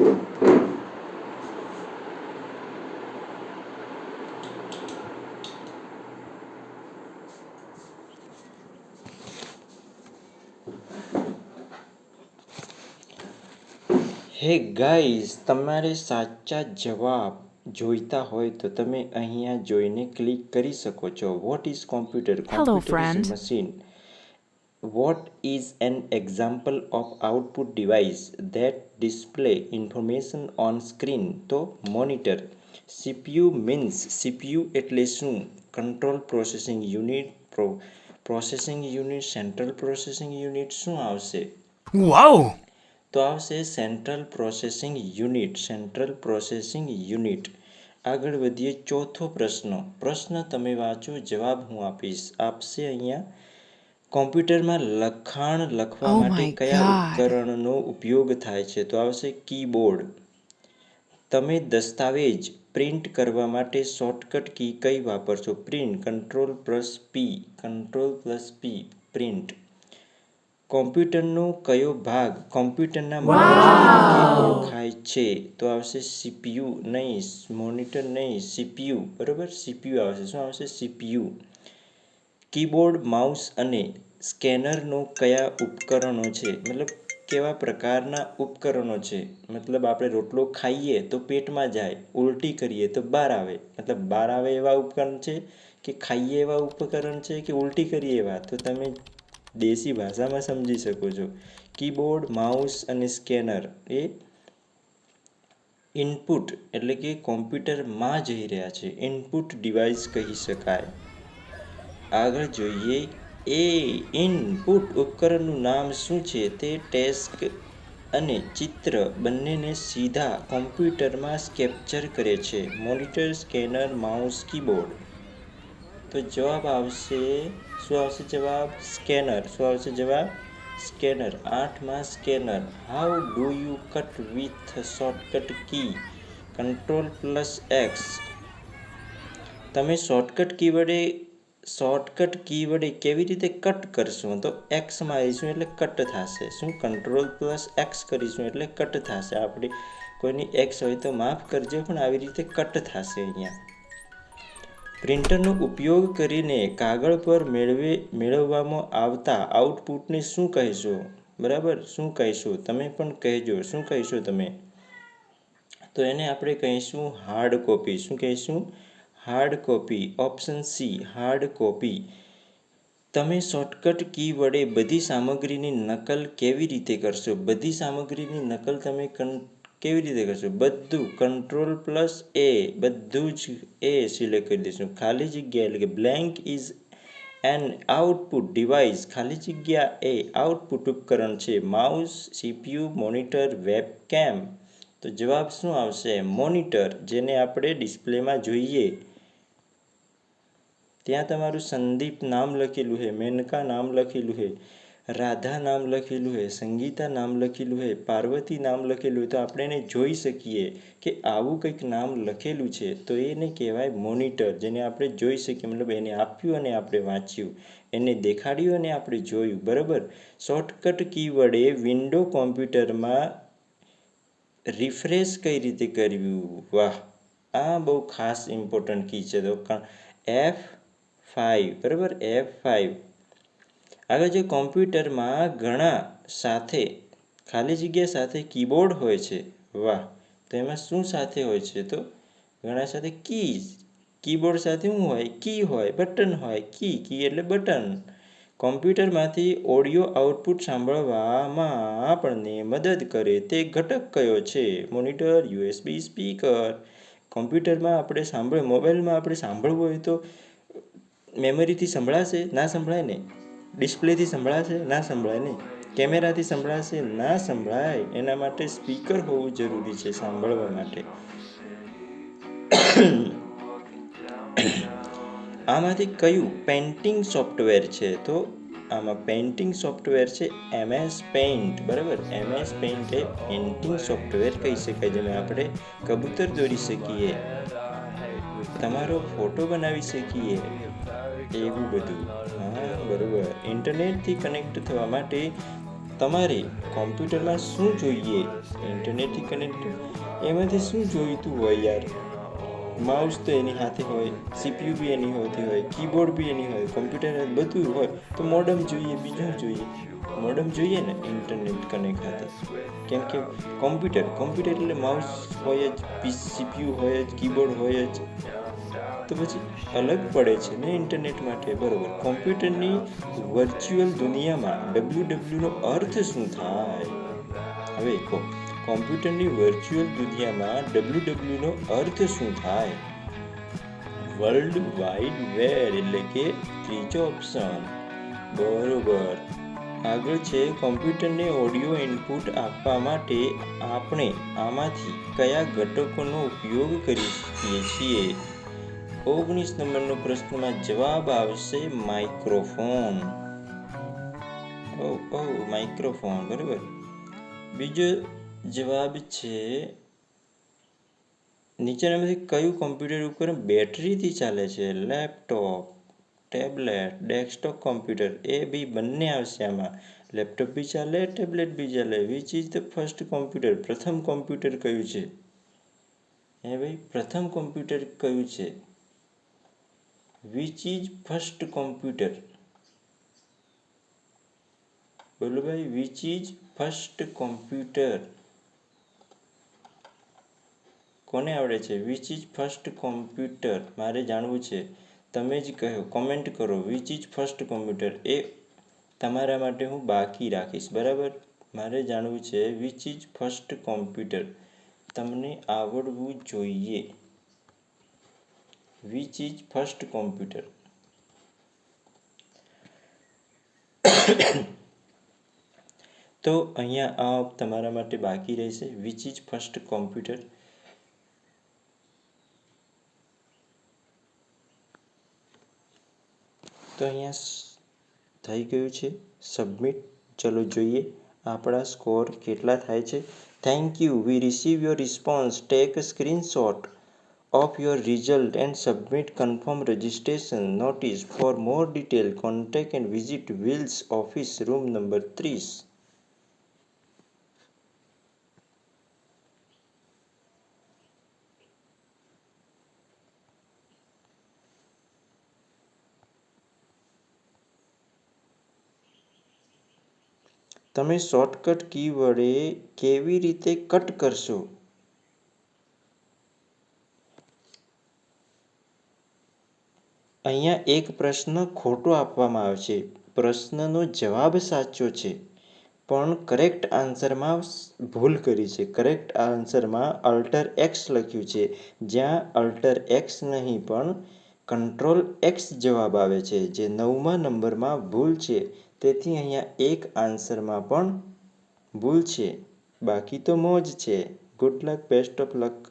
Hey guys તમારે સાચા જવાબ જોઈતા હોય તો તમે અહીંયા જોઈને ક્લિક કરી શકો છો. What is computer computer machine what is an example of output device that display information on screen તો મોનિટર સીપીયુ મીન્સ સીપીયુ એટલે શું control processing unit pro processing unit central processing unit શું આવશે Wow! તો આવશે central processing unit central processing unit આગળ વધીએ ચોથો પ્રશ્ન. પ્રશ્ન તમે વાંચો જવાબ હું આપીશ. આપશે અહીંયા કોમ્પ્યુટરમાં લખાણ લખવા Oh માટે my કયા God. ઉપકરણનો ઉપયોગ થાય છે? તો આવશે કીબોર્ડ. તમે દસ્તાવેજ પ્રિન્ટ કરવા માટે શોર્ટકટ કી કઈ વાપરશો? Print control plus P control plus P print. કોમ્પ્યુટરનો કયો ભાગ કોમ્પ્યુટરના મગજ તરીકે ઓળખાય છે? તો આવશે સીપીયુ નહીં મોનિટર નહીં સીપીયુ. બરોબર? સીપીયુ આવશે. શું આવશે? સીપીયુ. કીબોર્ડ માઉસ અને સ્કેનરનો કયા ઉપકરણો છે? મતલબ કેવા પ્રકારના ઉપકરણો છે? મતલબ આપણે રોટલો ખાઈએ તો પેટમાં જાય, ઉલટી કરીએ તો બહાર આવે. મતલબ બહાર આવે એવા ઉપકરણ છે કે ખાઈએ એવા ઉપકરણ છે કે ઉલટી કરીએ એવા? તો તમે દેશી ભાષામાં સમજી શકો છો. કીબોર્ડ, માઉસ અને સ્કેનર એ ઇનપુટ એટલે કે કોમ્પ્યુટરમાં જઈ રહ્યા છે. ઇનપુટ ડિવાઇસ કહી શકાય. આગળ જોઈએ એ ઇનપુટ ઉપકરણનું નામ શું છે તે ટેસ્ક અને ચિત્ર બંનેને સીધા કોમ્પ્યુટરમાં કેપ્ચર કરે છે. મોનિટર સ્કેનર માઉસ કીબોર્ડ તો જવાબ આવશે, શું આવશે જવાબ? સ્કેનર શું આવશે જવાબ? સ્કેનર આઠમાં scanner how do you cut with shortcut key control plus X તમે શોર્ટકટ કી વડે શોર્ટકટ કી વડે કેવી રીતે કટ કરીશું? તો એક્સ મારીશું એટલે કટ થશે. શું? કંટ્રોલ પ્લસ એક્સ કરીશું એટલે કટ થશે. આપણે કોઈની એક્સ હોય તો માફ કરજો, પણ આવી રીતે કટ થશે અહીંયા. પ્રિન્ટરનો ઉપયોગ કરીને કાગળ પર મેળવે, મેળવવામાં આવતા આઉટપુટને શું કહેશો? બરાબર? શું કહીશું? તમે પણ કહેજો. શું કહીશો તમે? તો એને આપણે કહીશું હાર્ડ કોપી શું કહીશું? Hard copy, option C, hard copy. તમે શોર્ટકટ કી વડે બધી સામગ્રીની નકલ કેવી રીતે કરશો? બધી સામગ્રીની નકલ તમે કન, કેવી રીતે કરશો? બધું કંટ્રોલ પ્લસ એ બધું જ એ સિલેક્ટ કરી દઈશું ખાલી જગ્યા એટલે કે blank is an output device ખાલી જગ્યા એ આઉટપુટ ઉપકરણ છે. માઉસ સીપીયુ મોનિટર વેબકેમ તો જવાબ શું આવશે? મોનિટર જેને આપણે ડિસ્પ્લેમાં જોઈએ. ત્યાં તમારું સંદીપ નામ લખેલું છે, મેનકા નામ લખેલું છે, રાધા નામ લખેલું છે, સંગીતા નામ લખેલું છે, પાર્વતી નામ લખેલું તો આપણે એને જોઈ શકીએ કે આવું કંઈક નામ લખેલું છે, તો એને કહેવાય મોનિટર, જેને આપણે જોઈ શકીએ. મતલબ એને આપ્યું અને આપણે વાંચ્યું. એને દેખાડ્યું અને આપણે જોયું. બરાબર? શોર્ટકટ કી વડે વિન્ડો કોમ્પ્યુટરમાં રિફ્રેશ કઈ રીતે કરવું વાહ! આ બહુ ખાસ ઇમ્પોર્ટન્ટ કી છે. તો એફ ફાઇવ બરાબર? એફ ફાઇવ આગળ જે કોમ્પ્યુટરમાં ઘણા સાથે, ખાલી જગ્યા સાથે કીબોર્ડ હોય છે, વાહ, તો એમાં શું સાથે હોય છે તો? ઘણા સાથે કીઝ કીબોર્ડ સાથે શું હોય? કી હોય બટન હોય કી કી એટલે બટન કોમ્પ્યુટરમાંથી ઓડિયો આઉટપુટ સાંભળવામાં આપણને મદદ કરે તે ઘટક કયો છે? મોનિટર યુએસબી સ્પીકર કોમ્પ્યુટરમાં આપણે સાંભળ મોબાઈલમાં આપણે સાંભળવું હોય તો મેમરીથી સંભળાશે, ના સંભળાય ને? ડિસ્પ્લેથી સંભળાશે, ના સંભળાય ને? કેમેરાથી સંભળાશે, ના સંભળાય? એના માટે સ્પીકર હોવું જરૂરી છે સાંભળવા માટે. આમાંથી કયું પેન્ટિંગ સોફ્ટવેર છે? તો આમાં પેઇન્ટિંગ સોફ્ટવેર છે એમએસ પેઇન્ટ. બરાબર? એમએસ પેઇન્ટ એ પેઇન્ટિંગ સોફ્ટવેર કહી શકાય જેમાં આપણે કબૂતર દોરી શકીએ. તમારો ફોટો બનાવી શકીએ. એવું બધું. હા, બરાબર. ઇન્ટરનેટથી કનેક્ટ થવા માટે તમારે કોમ્પ્યુટરમાં શું જોઈએ? ઇન્ટરનેટથી કનેક્ટ એમાંથી શું જોઈતું હોય યાર? માઉસ તો એની હાથે હોય સીપીયુ બી એની હોતી હોય કીબોર્ડ બી એની હોય કોમ્પ્યુટર બધું હોય. તો મોડમ જોઈએ, બીજું જોઈએ? મોડમ જોઈએ ને ઇન્ટરનેટ કનેક્ટ હાથે? કેમ કે કોમ્પ્યુટર કોમ્પ્યુટર એટલે માઉસ હોય જ સીપીયુ હોય જ કીબોર્ડ હોય જ. તો પછી અલગ પડે છે ને ઇન્ટરનેટ માટે, બરોબર. કોમ્પ્યુટરની વર્ચ્યુઅલ દુનિયામાં ડબલ્યુ ડબલ્યુનો અર્થ શું થાય? હવે કહો. કોમ્પ્યુટરની વર્ચ્યુઅલ દુનિયામાં ડબલ્યુ ડબલ્યુનો અર્થ શું થાય? વર્લ્ડ વાઇડ વેબ એટલે કે ત્રીજો ઓપ્શન બરોબર. આગળ છે કોમ્પ્યુટરને ઓડિયો ઇનપુટ આપવા માટે આપણે આમાંથી કયા ઘટકોનો ઉપયોગ કરી શકીએ છીએ? ઓગણીસ નંબરનો પ્રશ્નમાં જવાબ આવશે માઇક્રોફોન. ઓ ઓ, માઇક્રોફોન, બરાબર. બીજો જવાબ છે, નીચેનામાંથી કયું કોમ્પ્યુટર ઉપકરણ બેટરીથી ચાલે છે? Laptop, tablet, desktop, computer. એ બી બંને આવશે આમાં. લેપટોપ બી ચાલે, ટેબ્લેટ બી ચાલે. Which is the first computer પ્રથમ કોમ્પ્યુટર કયું છે? હે ભાઈ, પ્રથમ કોમ્પ્યુટર કયું છે? વિચ ઇઝ ફર્સ્ટ કોમ્પ્યુટર બોલો ભાઈ વિચ ઇઝ ફર્સ્ટ કોમ્પ્યુટર કોને આવડે છે? વિચ ઇઝ ફર્સ્ટ કોમ્પ્યુટર મારે જાણવું છે. તમે જ કહો કોમેન્ટ કરો. વિચ ઇઝ ફર્સ્ટ કોમ્પ્યુટર એ તમારા માટે હું બાકી રાખીશ, બરાબર? મારે જાણવું છે વિચ ઇઝ ફર્સ્ટ કોમ્પ્યુટર તમને આવડવું જોઈએ. વિચ ઇઝ ફર્સ્ટ કોમ્પ્યુટર તો અહીંયા આ તમારા માટે બાકી રહેશે. વિચ ઇઝ ફર્સ્ટ કોમ્પ્યુટર તો અહીંયા થઈ ગયું છે. સબમિટ ચલો જોઈએ આપણા સ્કોર કેટલા થાય છે. Thank you we receive your response take screenshot of your result and submit confirm registration notice for more detail contact and visit wills office room number 30 તમે શોર્ટકટ કી વડે કેવી રીતે કટ કરશો અહીંયા એક પ્રશ્ન ખોટો આપવામાં આવશે પ્રશ્નનો જવાબ સાચો છે. પણ કરેક્ટ આન્સરમાં ભૂલ કરી છે. કરેક્ટ આન્સરમાં અલ્ટર એક્સ લખ્યું છે. જ્યાં અલ્ટર એક્સ નહીં, પણ કંટ્રોલ એક્સ જવાબ આવે છે. જે નવમા નંબરમાં ભૂલ છે. તેથી અહીંયા એક આન્સરમાં પણ ભૂલ છે. બાકી તો મોજ છે. Good luck best of luck